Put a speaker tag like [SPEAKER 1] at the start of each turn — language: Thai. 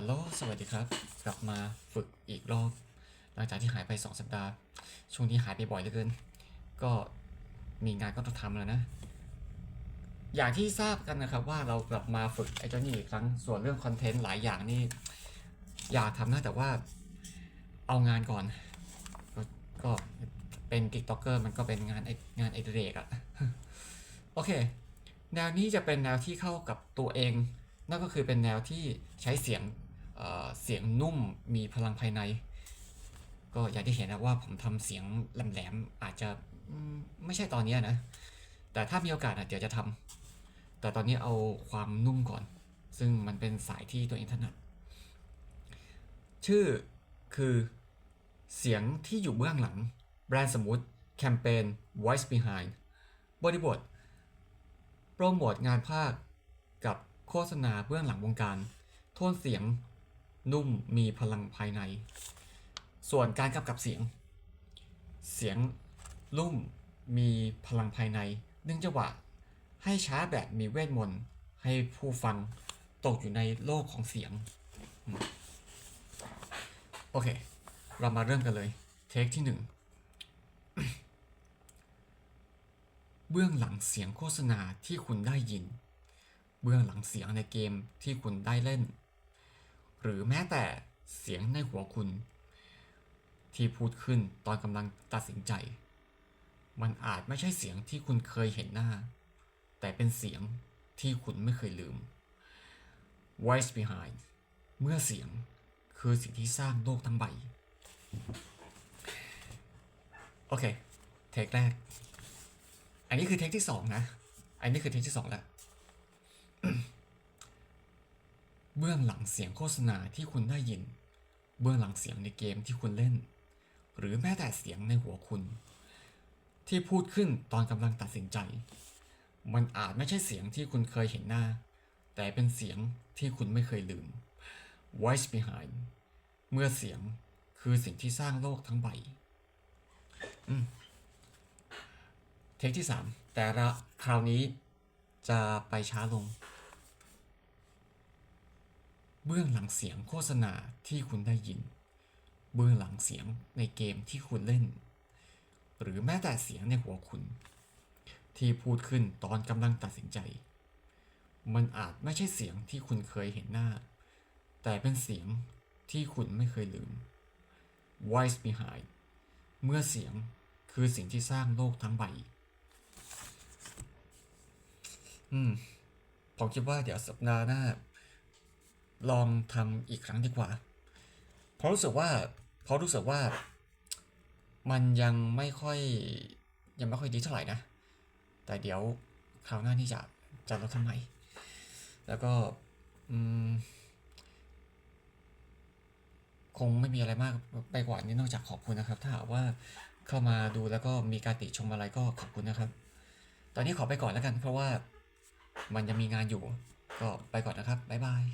[SPEAKER 1] ฮัลโหล สวัสดีครับ กลับมาฝึกอีกรอบ หลังจากที่หายไป 2 สัปดาห์ ช่วงนี้หายไปบ่อยเหลือเกิน ก็มีงานก็ต้องทำแล้วนะ อย่างที่ทราบกันนะครับว่าเรากลับมาฝึกไอ้เจ้านี่อีกครั้ง ส่วนเรื่องคอนเทนต์หลายอย่างนี่อยากทำนะแต่ว่าเอางานก่อน ก็ก็เป็นติ๊กต็อกเกอร์มันก็เป็นงานไองานไอเดเรกอะโอเค แนวนี้จะเป็นแนวที่เข้ากับตัวเองนั่นก็คือเป็นแนวที่ใช้เสียง เสียงนุ่มมีพลังภายใน ก็อย่างที่เห็นนะว่าผมทำเสียงแหลมๆอาจจะไม่ใช่ตอนนี้นะ แต่ถ้ามีโอกาสอะเดี๋ยวจะทำแต่ตอนนี้เอาความนุ่มก่อน ซึ่งมันเป็นสายที่ตัวเองถนัดชื่อคือเสียงที่อยู่เบื้องหลัง แบรนด์สมมุติแคมเปญ Voice Behind บริบทโปรโมทงานภาคกับโฆษณาเบื้องหลังวงการ โทนเสียง นุ่มมีพลังภายใน ส่วนการกำกับเสียง เสียงนุ่มมีพลังภายในเนื่องจังหวะให้ช้าแบบมีเวทมนต์ให้ผู้ฟังตกอยู่ในโลกของเสียง โอเค เรามาเริ่มกันเลย เทคที่หนึ่งเบื้องหลังเสียงโฆษณาที่คุณได้ยิน เบื้องหลังเสียงในเกมที่คุณได้เล่น หรือแม้แต่เสียงในหัวคุณ ที่พูดขึ้นตอนกำลังตัดสินใจ มันอาจไม่ใช่เสียงที่คุณเคยเห็นหน้า แต่เป็นเสียงที่คุณไม่เคยลืม Voice behind เมื่อเสียงคือสิ่งที่สร้างโลกทั้งใบ โอเค เทคแรก อันนี้คือเทคที่สองนะ อันนี้คือเทคที่สองแล้ว เบื้องหลังเสียงโฆษณาที่คุณได้ยิน เบื้องหลังเสียงในเกมที่คุณเล่น หรือแม้แต่เสียงในหัวคุณ ที่พูดขึ้นตอนกำลังตัดสินใจ มันอาจไม่ใช่เสียงที่คุณเคยเห็นหน้า แต่เป็นเสียงที่คุณไม่เคยลืม Voice behind เมื่อเสียงคือสิ่งที่สร้างโลกทั้งใบเทคที่สามแต่ละคราวนี้จะไปช้าลง เบื้องหลังเสียงโฆษณาที่คุณได้ยิน เบื้องหลังเสียงในเกมที่คุณเล่น หรือแม้แต่เสียงในหัวคุณ ที่พูดขึ้นตอนกำลังตัดสินใจ มันอาจไม่ใช่เสียงที่คุณเคยเห็นหน้า แต่เป็นเสียงที่คุณไม่เคยลืม Voice behind เมื่อเสียงคือสิ่งที่สร้างโลกทั้งใบ อืม ผมคิดว่าเดี๋ยวสัปดาห์หน้า ลองทำอีกครั้งดีกว่า เพราะรู้สึกว่าเพราะรู้สึกว่ามันยังไม่ค่อยยังไม่ค่อยดีเท่าไหร่นะ แต่เดี๋ยวคราวหน้านี่จะจะลดทำไม แล้วก็คงไม่มีอะไรมากไปกว่านี้นอกจากขอบคุณนะครับ ถ้าหากว่าเข้ามาดูแล้วก็มีการติชมอะไรก็ขอบคุณนะครับ ตอนนี้ขอไปก่อนแล้วกัน เพราะว่ามันยังมีงานอยู่ ก็ไปก่อนนะครับ บ๊ายบาย